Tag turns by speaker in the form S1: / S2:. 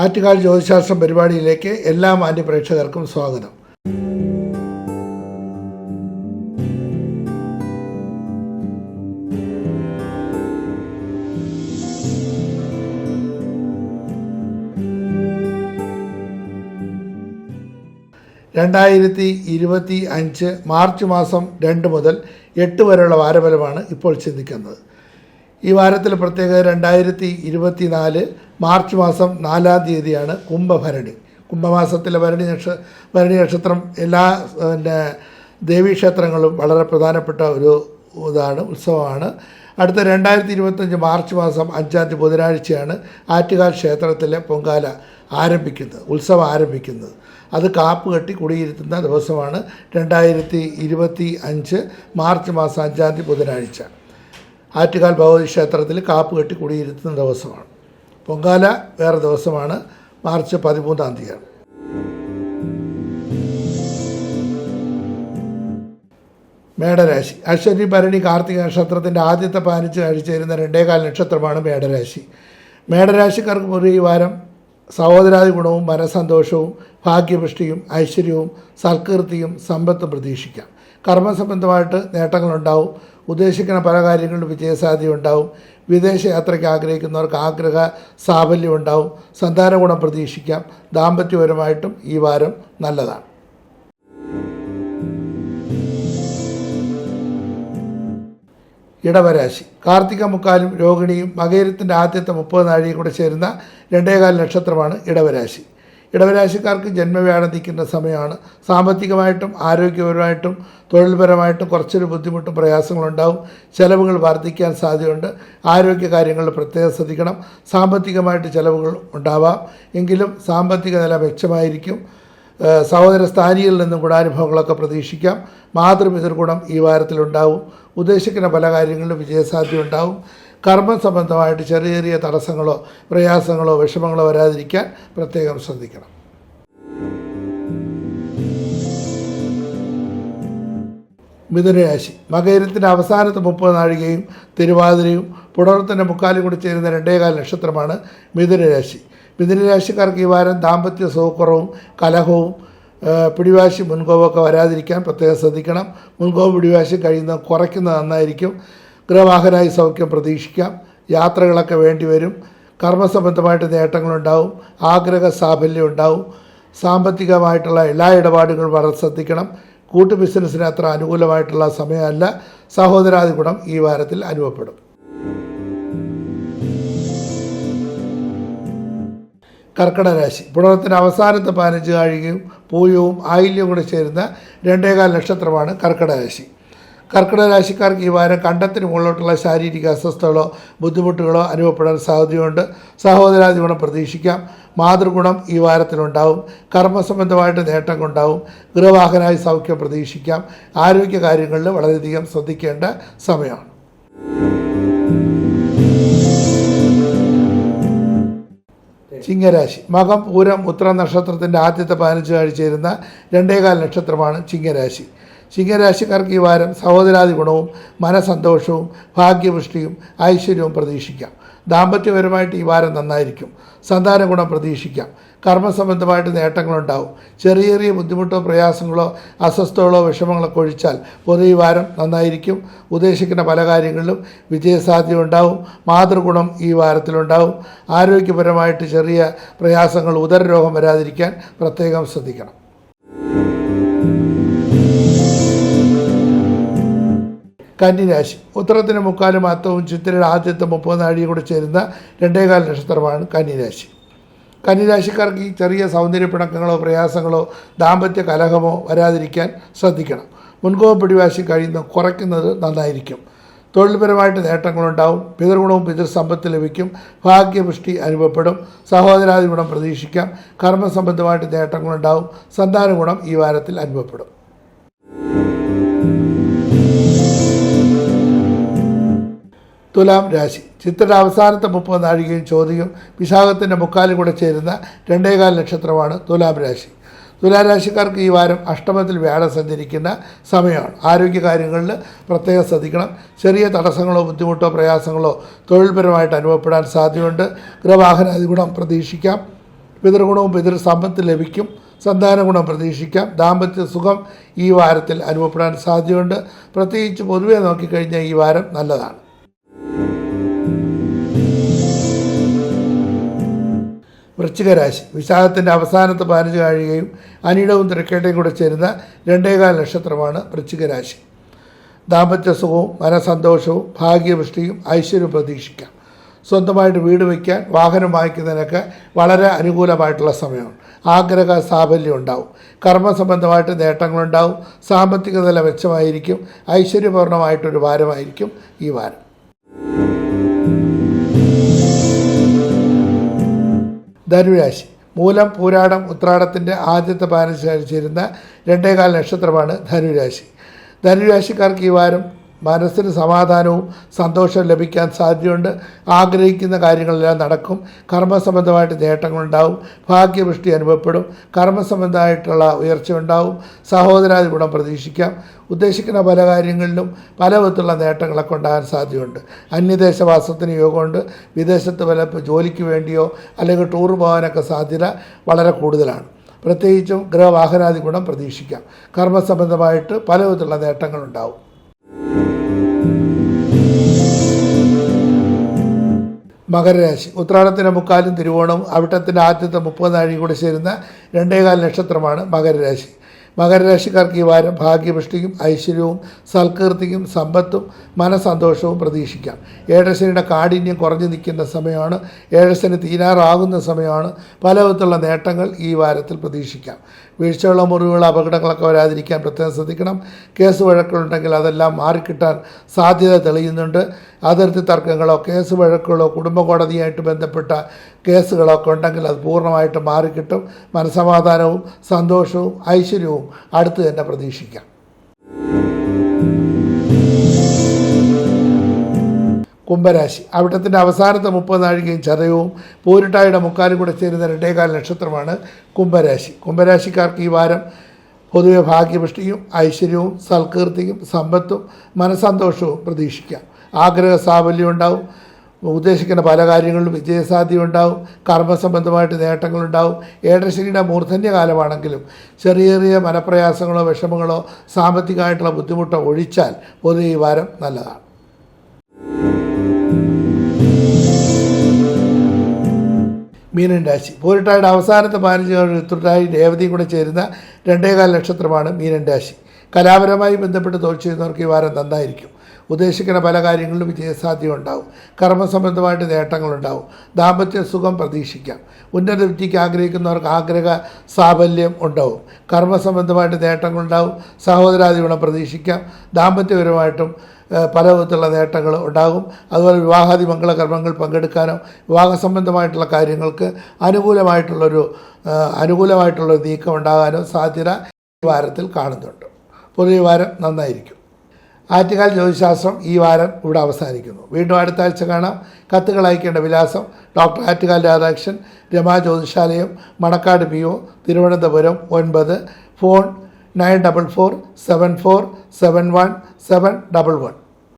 S1: ആറ്റുകാൽ ജ്യോതിശാസ്ത്രം പരിപാടിയിലേക്ക് എല്ലാ മാന്യ പ്രേക്ഷകർക്കും സ്വാഗതം. രണ്ടായിരത്തി ഇരുപത്തി അഞ്ച് മാർച്ച് മാസം രണ്ട് മുതൽ എട്ട് വരെയുള്ള വാരഫലമാണ് ഇപ്പോൾ ചിന്തിക്കുന്നത്. ഈ വാരത്തിൽ പ്രത്യേകത രണ്ടായിരത്തി ഇരുപത്തി നാല് മാർച്ച് മാസം നാലാം തീയതിയാണ് കുംഭഭരണി. കുംഭമാസത്തിലെ ഭരണി നക്ഷ ഭരണി നക്ഷത്രം എല്ലാ പിന്നെ ദേവീക്ഷേത്രങ്ങളും വളരെ പ്രധാനപ്പെട്ട ഒരു ഇതാണ് ഉത്സവമാണ്. അടുത്ത രണ്ടായിരത്തി ഇരുപത്തഞ്ച് മാർച്ച് മാസം അഞ്ചാം തീയതി ബുധനാഴ്ചയാണ് ആറ്റുകാൽ ക്ഷേത്രത്തിലെ പൊങ്കാല ആരംഭിക്കുന്നത് ഉത്സവം ആരംഭിക്കുന്നത്. അത് കാപ്പ് കെട്ടി കുടിയിരുത്തുന്ന ദിവസമാണ് രണ്ടായിരത്തി ഇരുപത്തി അഞ്ച് മാർച്ച് മാസം അഞ്ചാം തീയതി ബുധനാഴ്ച. ആറ്റുകാൽ ഭഗവതി ക്ഷേത്രത്തിൽ കാപ്പ് കെട്ടി കുടിയിരുത്തുന്ന ദിവസമാണ്. പൊങ്കാല വേറെ ദിവസമാണ്. മാർച്ച് പതിമൂന്നാം തീയതിയാണ് മേടരാശി. അശ്വതി ഭരണി കാർത്തിക നക്ഷത്രത്തിന്റെ ആദ്യത്തെ പതിനഞ്ച് ആഴ്ച വരുന്ന രണ്ടേകാൽ നക്ഷത്രമാണ് മേടരാശി. മേടരാശിക്കാർക്ക് പൊതുവെ ഈ വാരം സഹോദരാദി ഗുണവും മനസന്തോഷവും ഭാഗ്യപുഷ്ടിയും ഐശ്വര്യവും സൽകീർത്തിയും സമ്പത്തും പ്രതീക്ഷിക്കാം. കർമ്മസംബന്ധമായിട്ട് നേട്ടങ്ങളുണ്ടാവും. ഉദ്ദേശിക്കുന്ന പല കാര്യങ്ങളിലും വിജയസാധ്യത ഉണ്ടാവും. വിദേശ യാത്രയ്ക്ക് ആഗ്രഹിക്കുന്നവർക്ക് ആഗ്രഹ സാഫല്യം ഉണ്ടാവും. സന്താന ഗുണം പ്രതീക്ഷിക്കാം. ദാമ്പത്യപരമായിട്ടും ഈ വാരം നല്ലതാണ്. ഇടവരാശി. കാർത്തിക മുക്കാലും രോഹിണിയും മകേരത്തിന്റെ ആദ്യത്തെ മുപ്പത് നാഴികയും കൂടെ ചേരുന്ന രണ്ടേകാൽ നക്ഷത്രമാണ് ഇടവരാശി. ഇടവരാശിക്കാർക്ക് ജന്മവ്യാഴം നിൽക്കുന്ന സമയമാണ്. സാമ്പത്തികമായിട്ടും ആരോഗ്യപരമായിട്ടും തൊഴിൽപരമായിട്ടും കുറച്ചൊരു ബുദ്ധിമുട്ടും പ്രയാസങ്ങളുണ്ടാവും. ചിലവുകൾ വർദ്ധിക്കാൻ സാധ്യതയുണ്ട്. ആരോഗ്യ കാര്യങ്ങളിൽ പ്രത്യേകം ശ്രദ്ധിക്കണം. സാമ്പത്തികമായിട്ട് ചിലവുകൾ ഉണ്ടാവാം. എങ്കിലും സാമ്പത്തിക നില മെച്ചമായിരിക്കും. സഹോദര സ്ഥാനിയിൽ നിന്നും ഗുണാനുഭവങ്ങളൊക്കെ പ്രതീക്ഷിക്കാം. മാതൃപിതൃഗുണം ഈ വാരത്തിലുണ്ടാവും. ഉദ്ദേശിക്കുന്ന പല കാര്യങ്ങളിലും വിജയസാധ്യത ഉണ്ടാവും. കർമ്മ സംബന്ധമായിട്ട് ചെറിയ ചെറിയ തടസ്സങ്ങളോ പ്രയാസങ്ങളോ വിഷമങ്ങളോ വരാതിരിക്കാൻ പ്രത്യേകം ശ്രദ്ധിക്കണം. മിഥുനരാശി. മകയിരത്തിന്റെ അവസാനത്തെ മുപ്പത് നാഴികയും തിരുവാതിരയും പുണർത്തിന്റെ മുക്കാലും കൂടി ചേരുന്ന രണ്ടേകാൽ നക്ഷത്രമാണ് മിഥുനരാശി. മിഥുനരാശിക്കാർക്ക് ഈ വാരം ദാമ്പത്യ സുഖക്കുറവും കലഹവും പിടിവാശി മുൻകോപമൊക്കെ വരാതിരിക്കാൻ പ്രത്യേകം ശ്രദ്ധിക്കണം. മുൻകോപം പിടിവാശി കഴിയുന്ന കുറയ്ക്കുന്നത് നന്നായിരിക്കും. ഗൃഹവാഹനായി സൗഖ്യം പ്രതീക്ഷിക്കാം. യാത്രകളൊക്കെ വേണ്ടി വരും. കർമ്മസംബന്ധമായിട്ട് നേട്ടങ്ങളുണ്ടാവും. ആഗ്രഹ സാഫല്യം ഉണ്ടാവും. സാമ്പത്തികമായിട്ടുള്ള എല്ലാ ഇടപാടുകളും വളരെ ശ്രദ്ധിക്കണം. കൂട്ടു ബിസിനസ്സിന് അത്ര അനുകൂലമായിട്ടുള്ള സമയമല്ല. സഹോദരാദി ഗുണം ഈ വാരത്തിൽ അനുഭവപ്പെടും. കർക്കിടരാശി പുണർത്തിന് അവസാനത്തെ പതിനഞ്ച് കാഴികയും പൂയവും ആയില്യവും കൂടെ ചേരുന്ന രണ്ടേകാൽ നക്ഷത്രമാണ് കർക്കിടരാശി രാശിക്കാർക്ക് ഈ വാരം കണ്ടത്തിന് മുകളിലോട്ടുള്ള ശാരീരിക അസ്വസ്ഥതകളോ ബുദ്ധിമുട്ടുകളോ അനുഭവപ്പെടാൻ സാധ്യതയുണ്ട്. സഹോദരാദി ഗുണം പ്രതീക്ഷിക്കാം. മാതൃഗുണം ഈ വാരത്തിലുണ്ടാവും. കർമ്മസംബന്ധമായിട്ട് നേട്ടങ്ങളുണ്ടാവും ഗൃഹവാഹനായി സൗഖ്യം പ്രതീക്ഷിക്കാം. ആരോഗ്യ കാര്യങ്ങളിൽ വളരെയധികം ശ്രദ്ധിക്കേണ്ട സമയമാണ്. ചിങ്ങരാശി. മകം പൂരം ഉത്ര നക്ഷത്രത്തിന്റെ ആദ്യത്തെ പതിനഞ്ച് ആഴ്ച ചേരുന്ന രണ്ടേകാൽ നക്ഷത്രമാണ് ചിങ്ങരാശി. ചിങ്ങരാശിക്കാർക്ക് ഈ വാരം സഹോദരാദി ഗുണവും മനസന്തോഷവും ഭാഗ്യപുഷ്ടിയും ഐശ്വര്യവും പ്രതീക്ഷിക്കാം. ദാമ്പത്യപരമായിട്ട് ഈ വാരം നന്നായിരിക്കും. സന്താന ഗുണം പ്രതീക്ഷിക്കാം. കർമ്മസംബന്ധമായിട്ട് നേട്ടങ്ങളുണ്ടാവും. ചെറിയ ചെറിയ ബുദ്ധിമുട്ടോ പ്രയാസങ്ങളോ അസ്വസ്ഥകളോ വിഷമങ്ങളൊക്കെ ഒഴിച്ചാൽ പൊതു ഈ വാരം നന്നായിരിക്കും. ഉദ്ദേശിക്കുന്ന പല കാര്യങ്ങളിലും വിജയസാധ്യത ഉണ്ടാവും മാതൃഗുണം ഈ വാരത്തിലുണ്ടാവും. ആരോഗ്യപരമായിട്ട് ചെറിയ പ്രയാസങ്ങൾ ഉദരരോഗം വരാതിരിക്കാൻ പ്രത്യേകം ശ്രദ്ധിക്കണം. കന്നിരാശി. ഉത്തരത്തിന് മുക്കാലും അത്തവും ചിത്തിരയുടെ ആദ്യത്തെ മുപ്പത് നാഴിയും കൂടെ ചേരുന്ന രണ്ടേകാൽ നക്ഷത്രമാണ് കന്നിരാശി. കന്നിരാശിക്കാർക്ക് ഈ ചെറിയ സൗന്ദര്യപ്പിണക്കങ്ങളോ പ്രയാസങ്ങളോ ദാമ്പത്യ കലഹമോ വരാതിരിക്കാൻ ശ്രദ്ധിക്കണം. മുൻകോപ പിടിവാശി കഴിയുന്ന കുറയ്ക്കുന്നത് നന്നായിരിക്കും. തൊഴിൽപരമായിട്ട് നേട്ടങ്ങളുണ്ടാവും. പിതൃഗുണവും പിതൃസമ്പത്ത് ലഭിക്കും. ഭാഗ്യപുഷ്ടി അനുഭവപ്പെടും. സഹോദരാദി ഗുണം പ്രതീക്ഷിക്കാം. കർമ്മസംബന്ധമായിട്ട് നേട്ടങ്ങളുണ്ടാവും. സന്താന ഗുണം ഈ വാരത്തിൽ അനുഭവപ്പെടും. തുലാം രാശി. ചിത്രയുടെ അവസാനത്തെ മുപ്പത് നാഴികയും ചോദ്യവും വിശാഖത്തിന്റെ മുക്കാലും കൂടെ ചേരുന്ന രണ്ടേകാൽ നക്ഷത്രമാണ് തുലാം രാശി. തുലാരാശിക്കാർക്ക് ഈ വാരം അഷ്ടമത്തിൽ വ്യാഴം സഞ്ചരിക്കുന്ന സമയമാണ്. ആരോഗ്യകാര്യങ്ങളിൽ പ്രത്യേകം ശ്രദ്ധിക്കണം. ചെറിയ തടസ്സങ്ങളോ ബുദ്ധിമുട്ടോ പ്രയാസങ്ങളോ തൊഴിൽപരമായിട്ട് അനുഭവപ്പെടാൻ സാധ്യതയുണ്ട്. ഗൃഹവാഹനാദി ഗുണം പ്രതീക്ഷിക്കാം. പിതൃഗുണവും പിതൃ സമ്പത്ത് ലഭിക്കും. സന്താന ഗുണം പ്രതീക്ഷിക്കാം. ദാമ്പത്യ സുഖം ഈ വാരത്തിൽ അനുഭവപ്പെടാൻ സാധ്യതയുണ്ട്. പ്രത്യേകിച്ച് പൊതുവെ നോക്കിക്കഴിഞ്ഞാൽ ഈ വാരം നല്ലതാണ്. വൃശ്ചികരാശി. വിശാഖത്തിന്റെ അവസാനത്തെ പതിനഞ്ച് കഴിയുകയും അനിടവും തിരക്കേട്ടയും കൂടെ ചേരുന്ന രണ്ടേകാൽ നക്ഷത്രമാണ് വൃശ്ചികരാശി. ദാമ്പത്യ സുഖവും മനസന്തോഷവും ഭാഗ്യവൃഷ്ടിയും ഐശ്വര്യവും പ്രതീക്ഷിക്കാം. സ്വന്തമായിട്ട് വീട് വയ്ക്കാൻ വാഹനം വാങ്ങിക്കുന്നതിനൊക്കെ വളരെ അനുകൂലമായിട്ടുള്ള സമയമാണ്. ആഗ്രഹ സാഫല്യം ഉണ്ടാവും. കർമ്മസംബന്ധമായിട്ട് നേട്ടങ്ങളുണ്ടാവും. സാമ്പത്തിക നില മെച്ചമായിരിക്കും. ഐശ്വര്യപൂർണമായിട്ടൊരു വാരമായിരിക്കും ഈ വാരം. ധനുരാശി. മൂലം പൂരാടം ഉത്രാടത്തിന്റെ ആദ്യത്തെ പതിനഞ്ച് രണ്ടേകാൽ നക്ഷത്രമാണ് ധനുരാശി. ധനുരാശിക്കാർക്ക് ഈ വാരം മനസ്സിന് സമാധാനവും സന്തോഷവും ലഭിക്കാൻ സാധ്യതയുണ്ട്. ആഗ്രഹിക്കുന്ന കാര്യങ്ങളെല്ലാം നടക്കും. കർമ്മസംബന്ധമായിട്ട് നേട്ടങ്ങളുണ്ടാവും. ഭാഗ്യവൃഷ്ടി അനുഭവപ്പെടും. കർമ്മസംബന്ധമായിട്ടുള്ള ഉയർച്ച ഉണ്ടാവും. സഹോദരാദി ഗുണം പ്രതീക്ഷിക്കാം. ഉദ്ദേശിക്കുന്ന പല കാര്യങ്ങളിലും പല വിധത്തിലുള്ള നേട്ടങ്ങളൊക്കെ ഉണ്ടാകാൻ സാധ്യതയുണ്ട്. അന്യദേശവാസത്തിന് യോഗമുണ്ട്. വിദേശത്ത് വല്ല ജോലിക്ക് വേണ്ടിയോ അല്ലെങ്കിൽ ടൂർ പോകാനൊക്കെ സാധ്യത വളരെ കൂടുതലാണ്. പ്രത്യേകിച്ചും ഗ്രഹവാഹനാദി ഗുണം പ്രതീക്ഷിക്കാം. കർമ്മസംബന്ധമായിട്ട് പല വിധത്തിലുള്ള നേട്ടങ്ങളുണ്ടാവും. മകരരാശി. ഉത്രാടത്തിന്റെ മുക്കാലും തിരുവോണവും അവിട്ടത്തിന്റെ ആദ്യത്തെ മുപ്പത് നാഴി കൂടെ ചേരുന്ന രണ്ടേകാൽ നക്ഷത്രമാണ് മകരരാശി. മകരരാശിക്കാർക്ക് ഈ വാരം ഭാഗ്യപുഷ്ടിയും ഐശ്വര്യവും സൽകീർത്തിയും സമ്പത്തും മനസന്തോഷവും പ്രതീക്ഷിക്കാം. ഏഴശനിയുടെ കാഠിന്യം കുറഞ്ഞു നിൽക്കുന്ന സമയമാണ്. ഏഴശനി തീരാറാകുന്ന സമയമാണ്. പല വിധത്തിലുള്ള നേട്ടങ്ങൾ ഈ വാരത്തിൽ പ്രതീക്ഷിക്കാം. വീഴ്ചയുള്ള മുറിവുകൾ അപകടങ്ങളൊക്കെ വരാതിരിക്കാൻ പ്രത്യേകം ശ്രദ്ധിക്കണം. കേസ് വഴക്കുകളുണ്ടെങ്കിൽ അതെല്ലാം മാറിക്കിട്ടാൻ സാധ്യത തെളിയുന്നുണ്ട്. അതിർത്തി തർക്കങ്ങളോ കേസ് വഴക്കുകളോ കുടുംബ കോടതിയായിട്ട് ബന്ധപ്പെട്ട കേസുകളൊക്കെ ഉണ്ടെങ്കിൽ അത് പൂർണമായിട്ട് മാറിക്കിട്ടും. മനസമാധാനവും സന്തോഷവും ഐശ്വര്യവും അടുത്ത് തന്നെ പ്രതീക്ഷിക്കാം. കുംഭരാശി. അവിട്ടത്തിന്റെ അവസാനത്തെ മുപ്പത് നാഴികയും ചതയവും പൂരിട്ടായുടെ മുക്കാലും കൂടെ ചേരുന്ന രണ്ടേകാൽ നക്ഷത്രമാണ് കുംഭരാശി. കുംഭരാശിക്കാർക്ക് ഈ വാരം പൊതുവെ ഭാഗ്യപുഷ്ടിയും ഐശ്വര്യവും സൽകീർത്തിയും സമ്പത്തും മനസന്തോഷവും പ്രതീക്ഷിക്കാം. ആഗ്രഹ സാഫല്യം ഉണ്ടാവും ഉദ്ദേശിക്കുന്ന പല കാര്യങ്ങളിലും വിജയസാധ്യത ഉണ്ടാവും കർമ്മസംബന്ധമായിട്ട് നേട്ടങ്ങളുണ്ടാവും. ഏടശ്ശേരിയുടെ മൂർധന്യ കാലമാണെങ്കിലും ചെറിയ ചെറിയ മനപ്രയാസങ്ങളോ വിഷമങ്ങളോ സാമ്പത്തികമായിട്ടുള്ള ബുദ്ധിമുട്ടോ ഒഴിച്ചാൽ പൊതുവെ ഈ വാരം നല്ലതാണ്. മീനൻ രാശി. അവസാനത്തെ പതിനഞ്ച് ഋതുട്ടായി രേവതിയും കൂടെ ചേരുന്ന രണ്ടേകാൽ നക്ഷത്രമാണ് മീനൻ രാശി. കലാപരമായി ബന്ധപ്പെട്ട് തൊഴിൽ ചെയ്യുന്നവർക്ക് ഈ വാരം നന്നായിരിക്കും. ഉദ്ദേശിക്കുന്ന പല കാര്യങ്ങളിലും വിജയസാധ്യത ഉണ്ടാവും കർമ്മസംബന്ധമായിട്ട് നേട്ടങ്ങളുണ്ടാവും. ദാമ്പത്യ സുഖം പ്രതീക്ഷിക്കാം. ഉന്നത വിദ്യയ്ക്ക് ആഗ്രഹിക്കുന്നവർക്ക് ആഗ്രഹ സാഫല്യം ഉണ്ടാവും. കർമ്മസംബന്ധമായിട്ട് നേട്ടങ്ങളുണ്ടാവും. സഹോദരാദി ഗുണം പ്രതീക്ഷിക്കാം. ദാമ്പത്യപരമായിട്ടും പല വിധത്തിലുള്ള നേട്ടങ്ങൾ ഉണ്ടാകും. അതുപോലെ വിവാഹാദി മംഗളകർമ്മങ്ങൾ പങ്കെടുക്കാനോ വിവാഹ സംബന്ധമായിട്ടുള്ള കാര്യങ്ങൾക്ക് അനുകൂലമായിട്ടുള്ളൊരു അനുകൂലമായിട്ടുള്ളൊരു നീക്കം ഉണ്ടാകാനോ സാധ്യത ഈ വാരത്തിൽ കാണുന്നുണ്ട്. പൊതുവെ വാരം നന്നായിരിക്കും. ആറ്റുകാൽ ജ്യോതിശാസ്ത്രം ഈ വാരം ഇവിടെ അവസാനിക്കുന്നു. വീണ്ടും അടുത്ത ആഴ്ച കാണാം. കത്തുകൾ അയക്കേണ്ട വിലാസം doctor Attukal Radhakrishnan Rama Jyothishalayam Manacaud P O Thiruvananthapuram ഒൻപത് phone nine double four seven four seven one seven double one.